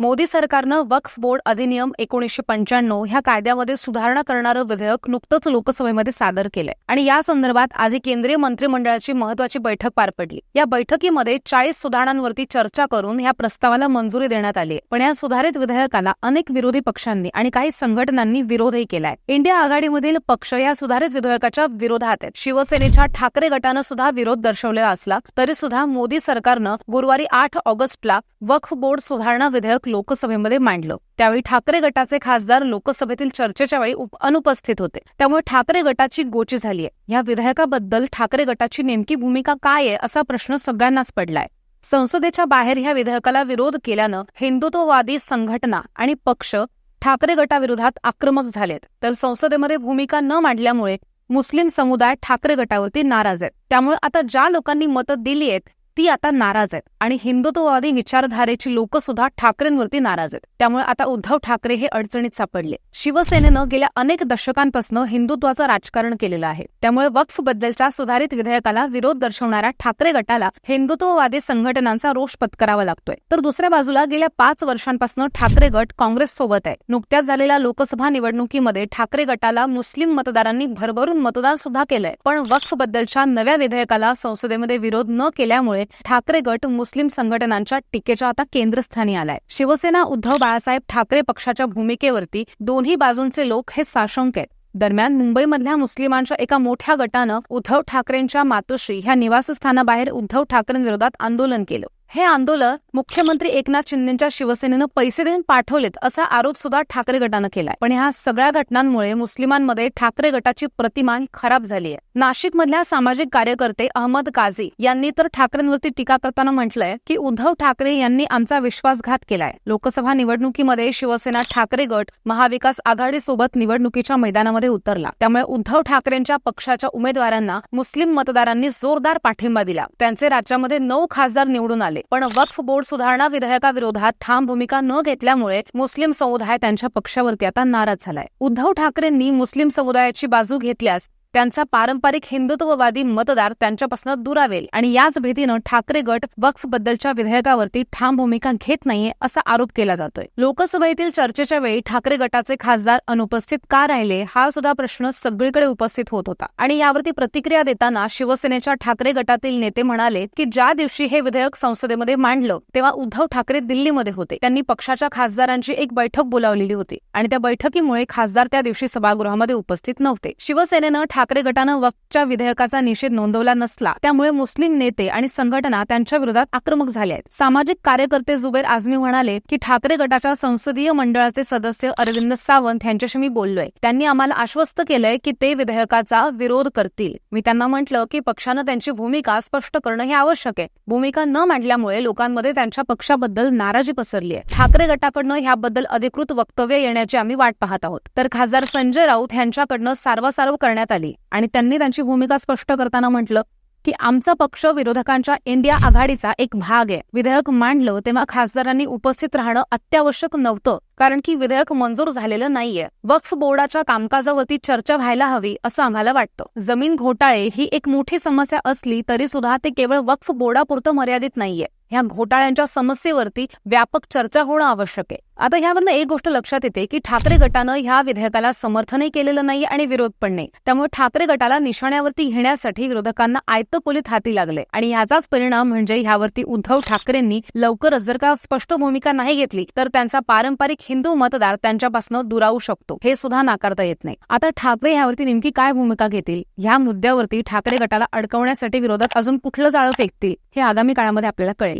मोदी सरकारनं वक्फ बोर्ड अधिनियम एकोणीसशे पंच्याण्णव ह्या कायद्यामध्ये सुधारणा करणारं विधेयक नुकतंच लोकसभेमध्ये सादर केलंय. आणि या संदर्भात आधी केंद्रीय मंत्रिमंडळाची महत्वाची बैठक पार पडली. या बैठकीमध्ये चाळीस सुधारणांवरती चर्चा करून या प्रस्तावाला मंजुरी देण्यात आली पण या सुधारित विधेयकाला अनेक विरोधी पक्षांनी आणि काही संघटनांनी विरोधही केलाय. इंडिया आघाडीमधील पक्ष या सुधारित विधेयकाच्या विरोधात आहेत. शिवसेनेच्या ठाकरे गटानं सुद्धा विरोध दर्शवलेला असला तरी सुद्धा मोदी सरकारनं गुरुवारी आठ ऑगस्टला वक्फ बोर्ड सुधारणा विधेयक लोकसभेमध्ये मांडलं. त्यावेळी ठाकरे गटाचे खासदार लोकसभेतील चर्चेच्या वेळी उप- अनुपस्थित होते. त्यामुळे ठाकरे गटाची गोची झाली आहे. या विधेयकाबद्दल ठाकरे गटाची नेमकी भूमिका काय आहे असा प्रश्न सगळ्यांनाच पडलाय. संसदेच्या बाहेर ह्या विधेयकाला विरोध केल्यानं हिंदुत्ववादी संघटना आणि पक्ष ठाकरे गटाविरोधात आक्रमक झालेत. तर संसदेमध्ये भूमिका न मांडल्यामुळे मुस्लिम समुदाय ठाकरे गटावरती नाराज आहेत. त्यामुळे आता ज्या लोकांनी मतं दिली आहेत ती आता नाराज आहेत. आणि हिंदुत्ववादी विचारधारेची लोक सुद्धा ठाकरेंवरती नाराज आहेत. त्यामुळे आता उद्धव ठाकरे हे अडचणीत सापडले. शिवसेनेनं गेल्या अनेक दशकांपासून हिंदुत्वाचं राजकारण केलेलं आहे. त्यामुळे वक्फ बद्दलच्या सुधारित विधेयकाला विरोध दर्शवणाऱ्या ठाकरे गटाला हिंदुत्ववादी संघटनांचा रोष पत्करावा लागतोय. तर दुसऱ्या बाजूला गेल्या पाच वर्षांपासून ठाकरे गट काँग्रेस सोबत आहे. नुकत्याच झालेल्या लोकसभा निवडणुकीमध्ये ठाकरे गटाला मुस्लिम मतदारांनी भरभरून मतदान सुद्धा केलंय. पण वक्फ बद्दलच्या नव्या विधेयकाला संसदेमध्ये विरोध न केल्यामुळे ठाकरे गट मुस्लिम संघटनांच्या टीकेच्या आता केंद्रस्थानी आलाय. शिवसेना उद्धव बाळासाहेब ठाकरे पक्षाच्या भूमिकेवरती दोन्ही बाजूंचे लोक हे साशंक आहेत. दरम्यान मुंबईमधल्या मुस्लिमांच्या एका मोठ्या गटानं उद्धव ठाकरेंच्या मातोश्री ह्या निवासस्थानाबाहेर उद्धव ठाकरेंविरोधात आंदोलन केलं. हे आंदोलन मुख्यमंत्री एकनाथ शिंदेच्या शिवसेनेनं पैसे देऊन पाठवलेत असा आरोप सुद्धा ठाकरे गटानं केलाय. पण ह्या सगळ्या घटनांमुळे मुस्लिमांमध्ये ठाकरे गटाची प्रतिमान खराब झाली आहे नाशिकमधल्या सामाजिक कार्यकर्ते अहमद काझी यांनी तर ठाकरेंवरती टीका करताना म्हटलंय की उद्धव ठाकरे यांनी आमचा विश्वासघात केलाय. लोकसभा निवडणुकीमध्ये शिवसेना ठाकरे गट महाविकास आघाडीसोबत निवडणुकीच्या मैदानामध्ये उतरला. त्यामुळे उद्धव ठाकरेंच्या पक्षाच्या उमेदवारांना मुस्लिम मतदारांनी जोरदार पाठिंबा दिला. त्यांचे राज्यामध्ये नऊ खासदार निवडून आले. पण वक्फ बोर्ड सुधारणा विधेयकाविरोधात ठाम भूमिका न घेतल्यामुळे मुस्लिम समुदाय त्यांच्या पक्षावरती आता नाराज झालाय. उद्धव ठाकरेंनी मुस्लिम समुदायाची बाजू घेतल्यास त्यांचा पारंपरिक हिंदुत्ववादी मतदार त्यांच्यापासून दुरावेल आणि याच भीतीनं ठाकरे गट वक्फ बद्दलच्या विधेयकावरती ठाम भूमिका घेत नाहीये असा आरोप केला जातोय. लोकसभेतील चर्चेच्या वेळी ठाकरे गटाचे खासदार अनुपस्थित का राहिले हा सुद्धा प्रश्न सगळीकडे उपस्थित होत होता. आणि यावरती प्रतिक्रिया देताना शिवसेनेच्या ठाकरे गटातील नेते म्हणाले की ज्या दिवशी हे विधेयक संसदेमध्ये मांडलं तेव्हा उद्धव ठाकरे दिल्लीमध्ये होते. त्यांनी पक्षाच्या खासदारांची एक बैठक बोलावलेली होती आणि त्या बैठकीमुळे खासदार त्या दिवशी सभागृहामध्ये उपस्थित नव्हते. शिवसेनेनं ठाकरे गटानं वक्फच्या विधेयकाचा निषेध नोंदवला नसला त्यामुळे मुस्लिम नेते आणि संघटना त्यांच्या विरोधात आक्रमक झाले आहेत. सामाजिक कार्यकर्ते जुबेर आझमी म्हणाले की ठाकरे गटाच्या संसदीय मंडळाचे सदस्य अरविंद सावंत यांच्याशी मी बोललोय. त्यांनी आम्हाला आश्वस्त केलंय की ते विधेयकाचा विरोध करतील. मी त्यांना म्हटलं की पक्षानं त्यांची भूमिका स्पष्ट करणं हे आवश्यक आहे. भूमिका न मांडल्यामुळे लोकांमध्ये त्यांच्या पक्षाबद्दल नाराजी पसरली आहे. ठाकरे गटाकडनं ह्याबद्दल अधिकृत वक्तव्य येण्याची आम्ही वाट पाहत आहोत. तर खासदार संजय राऊत यांच्याकडनं सारवासारव करण्यात आली. आणि त्यांनी त्यांची भूमिका स्पष्ट करताना म्हटलं की आमचा पक्ष विरोधकांच्या इंडिया आघाडीचा एक भाग आहे. विधेयक मांडलं तेव्हा खासदारांनी उपस्थित राहणं अत्यावश्यक नव्हतं कारण की विधेयक मंजूर झालेलं नाहीये. वक्फ बोर्डाच्या कामकाजावरती चर्चा व्हायला हवी असं आम्हाला वाटतं. जमीन घोटाळे ही एक मोठी समस्या असली तरी सुद्धा ते केवळ वक्फ बोर्डापुरतं मर्यादित नाहीये. ह्या घोटाळ्यांच्या समस्येवरती व्यापक चर्चा होणं आवश्यक आहे. आता ह्यावरनं एक गोष्ट लक्षात येते की ठाकरे गटानं ह्या विधेयकाला समर्थनही केलेलं नाही आणि विरोध पण नाही. त्यामुळे ठाकरे गटाला निशाण्यावरती घेण्यासाठी विरोधकांना आयतं हाती लागले आणि याचाच परिणाम म्हणजे ह्यावरती उद्धव ठाकरेंनी लवकरच जर का स्पष्ट भूमिका नाही घेतली तर त्यांचा पारंपरिक हिंदू मतदार त्यांच्यापासून दुरावू शकतो. हे सुद्धा नाकारता येत नाही. आता ठाकरे ह्यावरती नेमकी काय भूमिका घेतील? ह्या मुद्द्यावरती ठाकरे गटाला अडकवण्यासाठी विरोधात अजून कुठलं जाळं फेकतील? हे आगामी काळामध्ये आपल्याला कळेल.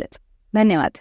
धन्यवाद.